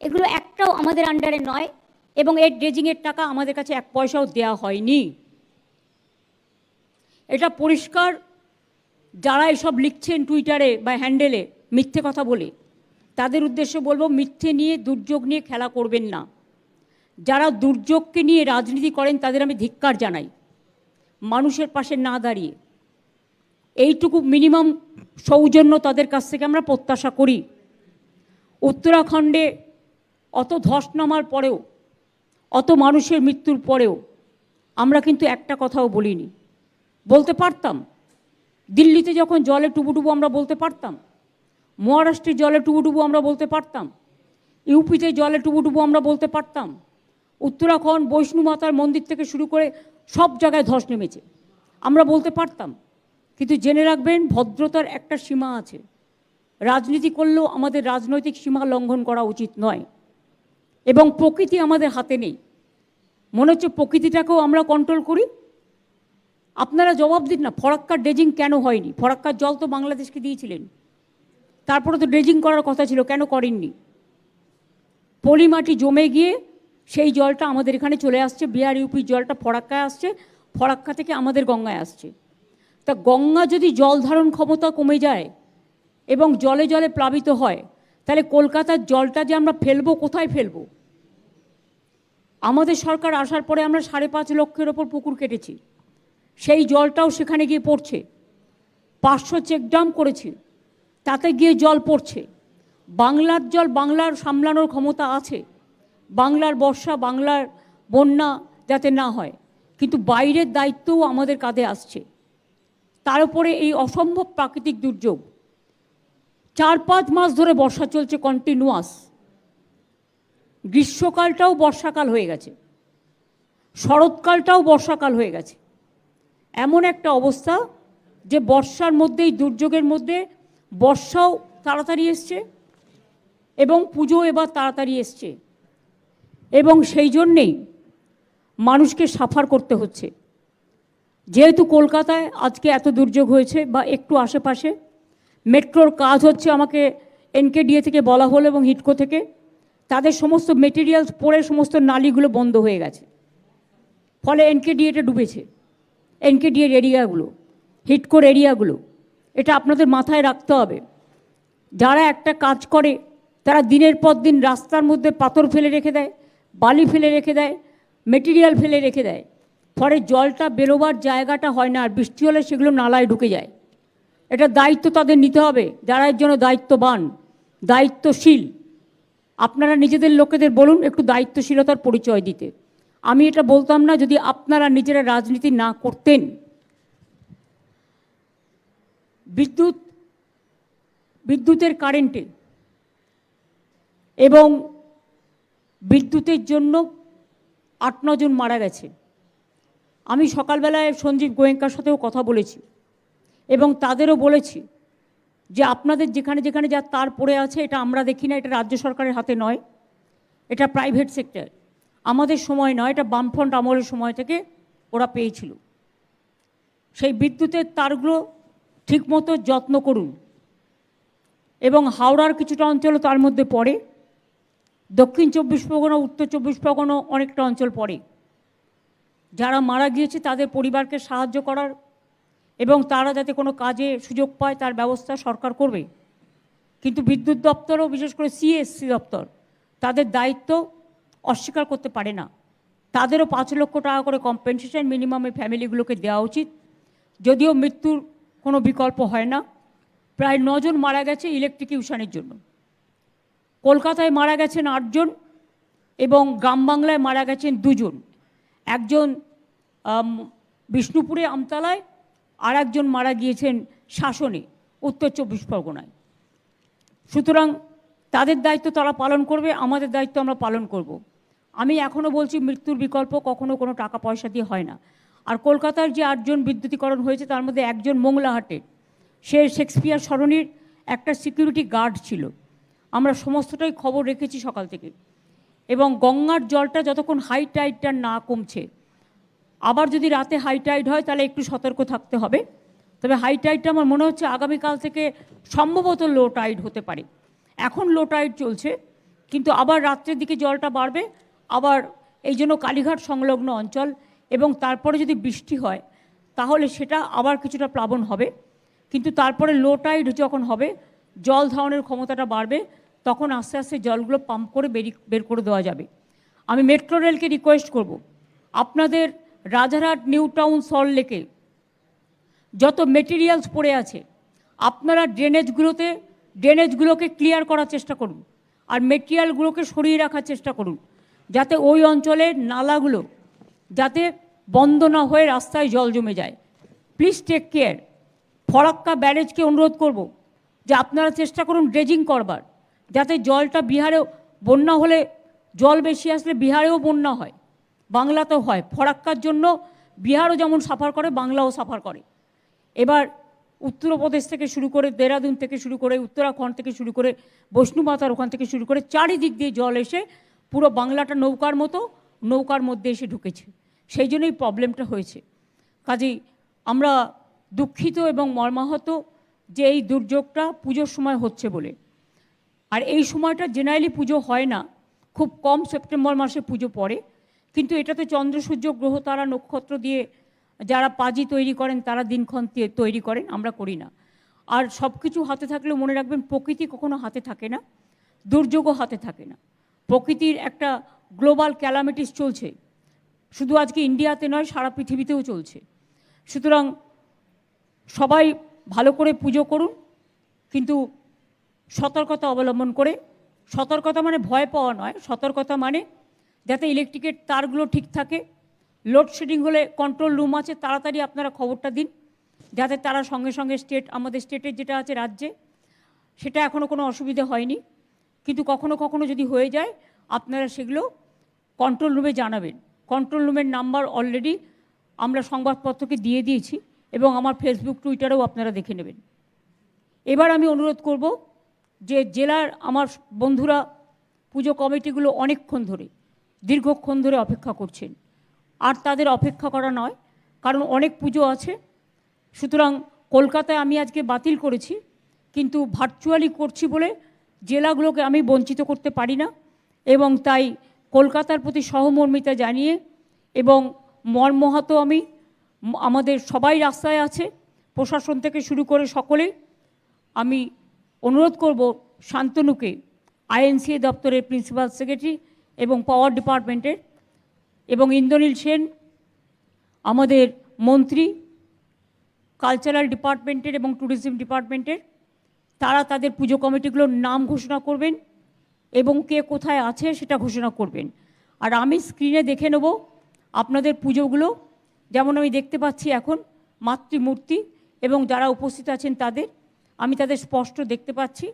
এগুলো একটাও আমাদের আন্ডারে নয়, এবং এর ড্রেজিংয়ের টাকা আমাদের কাছে এক পয়সাও দেওয়া হয়নি। এটা পরিষ্কার, যারা এসব লিখছেন টুইটারে বা হ্যান্ডেলে মিথ্যে কথা বলে, তাদের উদ্দেশ্যে বলব মিথ্যে নিয়ে, দুর্যোগ নিয়ে খেলা করবেন না। যারা দুর্যোগকে নিয়ে রাজনীতি করেন, তাদের আমি ধিক্কার জানাই। মানুষের পাশে না দাঁড়িয়ে। এইটুকু মিনিমাম সৌজন্য তাদের কাছ থেকে আমরা প্রত্যাশা করি। উত্তরাখণ্ডে অত ধস নামার পরেও, অত মানুষের মৃত্যুর পরেও আমরা কিন্তু একটা কথাও বলিনি। বলতে পারতাম। দিল্লিতে যখন জলে টুবুটুবু আমরা বলতে পারতাম, মহারাষ্ট্রে জলে টুবুটুবু আমরা বলতে পারতাম, ইউপিতে জলে টুবুটুবু আমরা বলতে পারতাম, উত্তরাখণ্ড বৈষ্ণু মাতার মন্দির থেকে শুরু করে সব জায়গায় ধস নেমেছে। আমরা বলতে পারতাম, কিন্তু জেনে রাখবেন ভদ্রতার একটা সীমা আছে। রাজনীতি করলেও আমাদের রাজনৈতিক সীমা লঙ্ঘন করা উচিত নয়। এবং প্রকৃতি আমাদের হাতে নেই। মনে হচ্ছে প্রকৃতিটাকেও আমরা কন্ট্রোল করি। আপনারা জবাব দিন না ফরাক্কার ড্রেজিং কেন হয়নি? ফরাক্কার জল তো বাংলাদেশকে দিয়েছিলেন। তারপরে তো ড্রেজিং করার কথা ছিল, কেন করেননি? পলিমাটি জমে গিয়ে সেই জলটা আমাদের এখানে চলে আসছে, বিহার ইউপির জলটা ফরাক্কায় আসছে, ফরাক্কা থেকে আমাদের গঙ্গায় আসছে। তা গঙ্গা যদি জল ধারণ ক্ষমতা কমে যায় এবং জলে জলে প্লাবিত হয় তাহলে কলকাতার জলটা যে আমরা ফেলব, কোথায় ফেলব? আমাদের সরকার আসার পরে আমরা সাড়ে পাঁচ লক্ষের ওপর পুকুর কেটেছি। সেই জলটাও সেখানে গিয়ে পড়ছে। পাঁচশো চেকডাম করেছি। তাতে গিয়ে জল পড়ছে। বাংলার জল বাংলার সামলানোর ক্ষমতা আছে। বাংলার বর্ষা, বাংলার বন্যা যাতে না হয়। কিন্তু বাইরের দায়িত্বও আমাদের কাঁধে আসছে। তার উপরে এই অসম্ভব প্রাকৃতিক দুর্যোগ চার পাঁচ মাস ধরে বর্ষা চলছে কন্টিনিউয়াস গ্রীষ্মকালটাও বর্ষাকাল হয়ে গেছে। শরৎকালটাও বর্ষাকাল হয়ে গেছে। এমন একটা অবস্থা যে বর্ষার মধ্যেই, দুর্যোগের মধ্যে বর্ষাও তাড়াতাড়ি এসছে এবং পুজো এবার তাড়াতাড়ি এসছে। এবং সেই জন্যেই মানুষকে সাফার করতে হচ্ছে। যেহেতু কলকাতায় আজকে এত দুর্যোগ হয়েছে বা একটু আশেপাশে মেট্রোর কাজ হচ্ছে আমাকে এনকেডিএ থেকে বলা হলো এবং হিটকো থেকে। তাদের সমস্ত মেটেরিয়ালস পড়ে সমস্ত নালিগুলো বন্ধ হয়ে গেছে। ফলে এনকেডিএটা ডুবেছে। এনকেডিএর এরিয়াগুলো হিটকোর এরিয়াগুলো এটা আপনাদের মাথায় রাখতে হবে। যারা একটা কাজ করে, তারা দিনের পর দিন রাস্তার মধ্যে পাথর ফেলে রেখে দেয়, বালি ফেলে রেখে দেয় মেটেরিয়াল ফেলে রেখে দেয়। ফলে জলটা বেরোবার জায়গাটা হয় না, আর বৃষ্টি হলে সেগুলো নালায় ঢুকে যায়। এটা দায়িত্ব তাদের নিতে হবে। যারা এর জন্য দায়িত্ববান, দায়িত্বশীল, আপনারা নিজেদের লোকেদের বলুন একটু দায়িত্বশীলতার পরিচয় দিতে। আমি এটা বলতাম না, যদি আপনারা নিজেরা রাজনীতি না করতেন। বিদ্যুৎ, বিদ্যুতের কারেন্টে এবং বিদ্যুতের জন্য আট, নজন মারা গেছে। আমি সকালবেলায় সঞ্জীব গোয়েঙ্কার সাথেও কথা বলেছি। এবং তাদেরও বলেছি যে আপনাদের যেখানে যেখানে যা তার পড়ে আছে, এটা আমরা দেখি না, এটা রাজ্য সরকারের হাতে নয়। এটা প্রাইভেট সেক্টর আমাদের সময় নয়, এটা বামফ্রন্ট আমলের সময় থেকে ওরা পেয়েছিল। সেই বিদ্যুতের তারগুলো ঠিকমতো যত্ন করুন। এবং হাওড়ার কিছুটা অঞ্চলও তার মধ্যে পড়ে। দক্ষিণ চব্বিশ পরগনা, উত্তর চব্বিশ পরগনা অনেকটা অঞ্চল পড়ে। যারা মারা গিয়েছে, তাদের পরিবারকে সাহায্য করার এবং তারা যাতে কোনো কাজে সুযোগ পায়, তার ব্যবস্থা সরকার করবে। কিন্তু বিদ্যুৎ দপ্তরও, বিশেষ করে সিএসসি দপ্তর, তাদের দায়িত্ব অস্বীকার করতে পারে না। তাদেরও পাঁচ লক্ষ টাকা করে কম্পেনসেশন মিনিমামে ফ্যামিলিগুলোকে দেওয়া উচিত। যদিও মৃত্যুর কোনো বিকল্প হয় না। প্রায় নজন মারা গেছে ইলেকট্রিক ইলেকট্রিকিউশনের জন্য। কলকাতায় মারা গেছেন আটজন এবং গ্রাম বাংলায় মারা গেছেন দুজন। একজন বিষ্ণুপুরে আমতলায় আর একজন মারা গিয়েছেন শাসনে, উত্তর চব্বিশ পরগনায়। সুতরাং তাদের দায়িত্ব তারা পালন করবে, আমাদের দায়িত্ব আমরা পালন করব। আমি এখনও বলছি, মৃত্যুর বিকল্প কখনো কোনো টাকা পয়সা দিয়ে হয় না। আর কলকাতার যে আটজন বিদ্যুতীকরণ হয়েছে, তার মধ্যে একজন মোংলাহাটের সে শেক্সপিয়ার সরণির একটা সিকিউরিটি গার্ড ছিল। আমরা সমস্তটাই খবর রেখেছি সকাল থেকে। এবং গঙ্গার জলটা যতক্ষণ হাই টাইডটা না কমছে আবার যদি রাতে হাই টাইড হয়, তাহলে একটু সতর্ক থাকতে হবে। তবে হাই টাইডটা আমার মনে হচ্ছে আগামীকাল থেকে সম্ভবত লো টাইড হতে পারে। এখন লো টাইড চলছে, কিন্তু আবার রাত্রের দিকে জলটা বাড়বে, আবার এই জন্য কালীঘাট সংলগ্ন অঞ্চল এবং তারপরে যদি বৃষ্টি হয়, তাহলে সেটা আবার কিছুটা প্লাবন হবে। কিন্তু তারপরে লো টাইড যখন হবে, জল ধারণের ক্ষমতাটা বাড়বে, তখন আস্তে আস্তে জলগুলো পাম্প করে বেরি বের করে দেওয়া যাবে। আমি মেট্রো রেলকে রিকোয়েস্ট করব। আপনাদের রাজারহাট নিউ টাউন সল্ট লেকে যত মেটেরিয়ালস পড়ে আছে, আপনারা ড্রেনেজগুলোতে ড্রেনেজগুলোকে ক্লিয়ার করার চেষ্টা করুন আর মেটেরিয়ালগুলোকে সরিয়ে রাখার চেষ্টা করুন যাতে ওই অঞ্চলের নালাগুলো যাতে বন্ধ না হয়ে রাস্তায় জল জমে যায়। প্লিজ টেক কেয়ার ফরাক্কা ব্যারেজকে অনুরোধ করব যে আপনারা চেষ্টা করুন ড্রেজিং করবার, যাতে জলটা বিহারেও বন্যা হলে, জল বেশি আসলে বিহারেও বন্যা হয়। বাংলাতেও হয়। ফরাক্কার জন্য বিহারও যেমন সাফার করে, বাংলাও সাফার করে। এবার উত্তরপ্রদেশ থেকে শুরু করে, দেরাদুন থেকে শুরু করে, উত্তরাখণ্ড থেকে শুরু করে বৈষ্ণুমাতার ওখান থেকে শুরু করে, চারিদিক দিয়ে জল এসে পুরো বাংলাটা নৌকার মতো, নৌকার মধ্যে এসে ঢুকেছে। সেই জন্যই প্রবলেমটা হয়েছে। কাজেই আমরা দুঃখিত এবং মর্মাহত যে এই দুর্যোগটা পুজোর সময় হচ্ছে বলে। আর এই সময়টা জেনারেলি পুজো হয় না। খুব কম সেপ্টেম্বর মাসে পুজো পড়ে। কিন্তু এটাতে চন্দ্র, সূর্য, গ্রহ, তারা নক্ষত্র দিয়ে যারা পাজি তৈরি করেন, তারা দিনক্ষণ তে- তৈরি করেন, আমরা করি না। আর সব কিছু হাতে থাকলেও মনে রাখবেন, প্রকৃতি কখনো হাতে থাকে না, দুর্যোগও হাতে থাকে না। প্রকৃতির একটা গ্লোবাল ক্যালামিটিস চলছে। শুধু আজকে ইন্ডিয়াতে নয়, সারা পৃথিবীতেও চলছে। সুতরাং সবাই ভালো করে পুজো করুন, কিন্তু সতর্কতা অবলম্বন করে, সতর্কতা মানে ভয় পাওয়া নয়, সতর্কতা মানে যাতে ইলেকট্রিকের তারগুলো ঠিক থাকে। লোডশেডিং হলে কন্ট্রোল রুম আছে, তাড়াতাড়ি আপনারা খবরটা দিন, যাতে তারা সঙ্গে সঙ্গে স্টেট আমাদের স্টেটের যেটা আছে রাজ্যে, সেটা এখনও কোনো অসুবিধা হয়নি। কিন্তু কখনো কখনো যদি হয়ে যায়, আপনারা সেগুলো কন্ট্রোল রুমে জানাবেন। কন্ট্রোল রুমের নাম্বার অলরেডি আমরা সংবাদপত্রকে দিয়ে দিয়েছি এবং আমার ফেসবুক টুইটারেও আপনারা দেখে নেবেন। এবার আমি অনুরোধ করব যে জেলার আমার বন্ধুরা, পুজো কমিটিগুলো অনেকক্ষণ ধরে দীর্ঘক্ষণ ধরে অপেক্ষা করছেন। আর তাদের অপেক্ষা করা নয়, কারণ অনেক পুজো আছে। সুতরাং কলকাতায় আমি আজকে বাতিল করেছি, কিন্তু ভার্চুয়ালি করছি বলে জেলাগুলোকে আমি বঞ্চিত করতে পারি না এবং তাই কলকাতার প্রতি সহমর্মিতা জানিয়ে এবং মর্মহাত আমি, আমাদের সবাই রাস্তায় আছে, প্রশাসন থেকে শুরু করে সকলেই আমি অনুরোধ করব শান্তনুকে, আইএনসিএ দপ্তরের প্রিন্সিপাল সেক্রেটারি এবং পাওয়ার ডিপার্টমেন্টের এবং ইন্দ্রনীল সেন, আমাদের মন্ত্রী কালচারাল ডিপার্টমেন্টের এবং ট্যুরিজম ডিপার্টমেন্টের তারা তাদের পুজো কমিটিগুলোর নাম ঘোষণা করবেন এবং কে কোথায় আছে সেটা ঘোষণা করবেন। আর আমি স্ক্রিনে দেখে নেব আপনাদের পুজোগুলো। যেমন আমি দেখতে পাচ্ছি এখন মাতৃমূর্তি এবং যারা উপস্থিত আছেন তাদের, আমি তাদের স্পষ্ট দেখতে পাচ্ছি।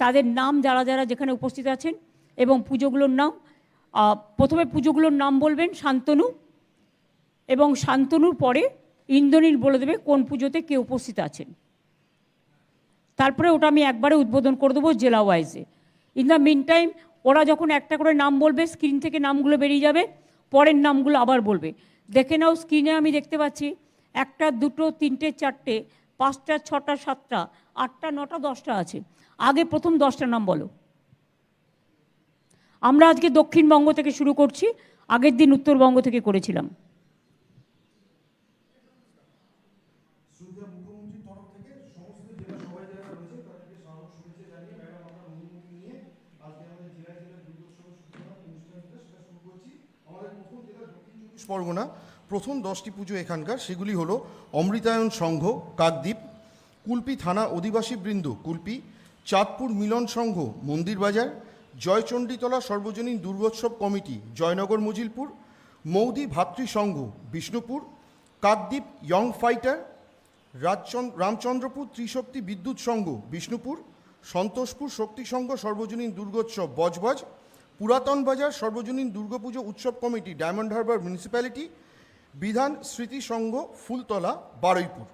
তাদের নাম যারা যারা যেখানে উপস্থিত আছেন এবং পুজোগুলোর নাম প্রথমে পুজোগুলোর নাম বলবেন, শান্তনু, এবং শান্তনুর পরে ইন্দ্রনীল বলে দেবে কোন পুজোতে কে উপস্থিত আছেন। তারপরে ওটা আমি একবারে উদ্বোধন করে দেবো জেলা ওয়াইজে। ইন দ্য মিন টাইম ওরা যখন একটা করে নাম বলবে, স্ক্রিন থেকে নামগুলো বেরিয়ে যাবে, পরের নামগুলো আবার বলবে। দেখে নাও স্ক্রিনে আমি দেখতে পাচ্ছি, একটা, দুটো, তিনটে, চারটে, পাঁচটা, ছটা, সাতটা, আটটা, নটা, দশটা আছে। আগে প্রথম দশটা নাম বলো। আমরা আজকে দক্ষিণবঙ্গ থেকে শুরু করছি, আগের দিন উত্তরবঙ্গ থেকে করেছিলাম। পরগনা, প্রথম দশটি পুজো এখানকার, সেগুলি হলো অমৃতায়ন সংঘ, কাকদ্বীপ, কুলপি থানা অধিবাসী বৃন্দ, কুলপি, চাঁদপুর মিলন সংঘ, মন্দির বাজার জয়চণ্ডীতলা সর্বজনীন দুর্গোৎসব কমিটি, জয়নগর মজিলপুর, মৌদি ভাতৃ সংঘ, বিষ্ণুপুর, কাকদ্বীপ ইয়ং ফাইটার রামচন্দ্রপুর ত্রিশক্তি বিদ্যুৎ সংঘ, বিষ্ণুপুর, সন্তোষপুর শক্তি সংঘ সর্বজনীন দুর্গোৎসব, বজবজ, পুরাতন বাজার সর্বজনীন দুর্গাপুজো উৎসব কমিটি, ডায়মন্ড হারবার মিউনিসিপ্যালিটি, বিধান স্মৃতি সংঘ ফুলতলা, বারুইপুর।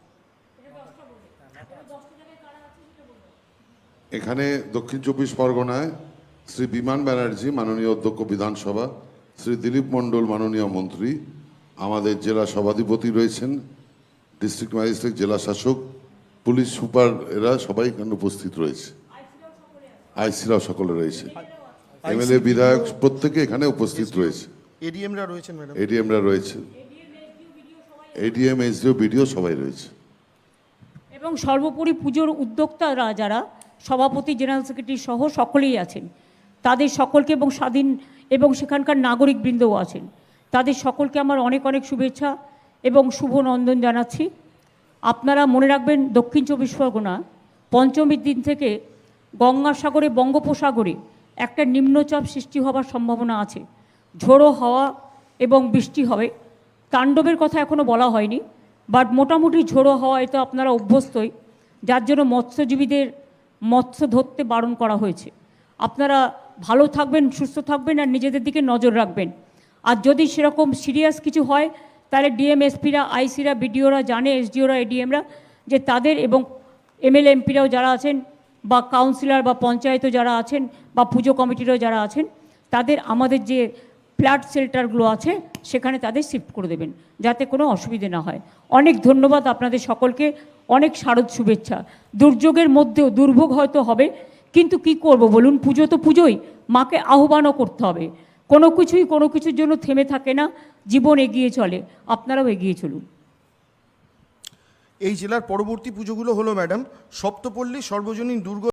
এখানে দক্ষিণ চব্বিশ পরগনায় শ্রী বিমান ব্যানার্জি মাননীয় অধ্যক্ষ বিধানসভা শ্রী দিলীপ মণ্ডল মাননীয় মন্ত্রী আমাদের জেলা সভাধিপতি রয়েছেন ডিস্ট্রিক্ট ম্যাজিস্ট্রেট জেলা শাসক পুলিশ সুপার এরা সবাই এখানে উপস্থিত রয়েছে। আইসিরাও সকলে রয়েছে। এমএলএ বিধায়ক প্রত্যেকে এখানে উপস্থিত রয়েছে। এডিএমরা রয়েছেন ম্যাডাম। এডিএমরা রয়েছে। এডিএম এসডিও বিডিও সবাই রয়েছে। এবং সর্বোপরি পুজোর উদ্যোক্তারা যারা সভাপতি জেনারেল সেক্রেটারি সহ সকলেই আছেন। তাদের সকলকে এবং স্বাধীন এবং সেখানকার নাগরিকবৃন্দও আছেন। তাদের সকলকে আমার অনেক অনেক শুভেচ্ছা এবং শুভ নন্দন জানাচ্ছি। আপনারা মনে রাখবেন দক্ষিণ চব্বিশ পরগনা পঞ্চমীর দিন থেকে গঙ্গাসাগরে, বঙ্গোপসাগরে একটা নিম্নচাপ সৃষ্টি হবার সম্ভাবনা আছে। ঝোড়ো হাওয়া এবং বৃষ্টি হবে। তাণ্ডবের কথা এখনও বলা হয়নি বাট মোটামুটি ঝোড়ো হাওয়া এতে আপনারা অভ্যস্তই, যার জন্য মৎস্যজীবীদের মৎস্য ধরতে বারণ করা হয়েছে। আপনারা ভালো থাকবেন, সুস্থ থাকবেন আর নিজেদের দিকে নজর রাখবেন। আর যদি সেরকম সিরিয়াস কিছু হয়, তাহলে ডিএমএসপিরা আইসিরা বিডিওরা জানে এসডিওরা এডিএমরা যে তাদের এবং এমএলএ এমপিরাও যারা আছেন বা কাউন্সিলর বা পঞ্চায়েতও যারা আছেন বা পুজো কমিটিরও যারা আছেন, তাদের আমাদের যে ফ্ল্যাট শেল্টারগুলো আছে, সেখানে তাদের শিফট করে দেবেন, যাতে কোনো অসুবিধে না হয়। অনেক ধন্যবাদ আপনাদের সকলকে, অনেক শারদ শুভেচ্ছা। দুর্যোগের মধ্যেও, দুর্ভোগ হয়তো হবে কিন্তু কি করব বলুন? পুজো তো পুজোই। মাকে আহ্বানও করতে হবে। কোনো কিছুই, কোনো কিছুর জন্য থেমে থাকে না। জীবন এগিয়ে চলে। আপনারাও এগিয়ে চলুন। এই জেলার পরবর্তী পুজোগুলো হলো, ম্যাডাম, সপ্তপল্লী, সর্বজনীন দুর্গ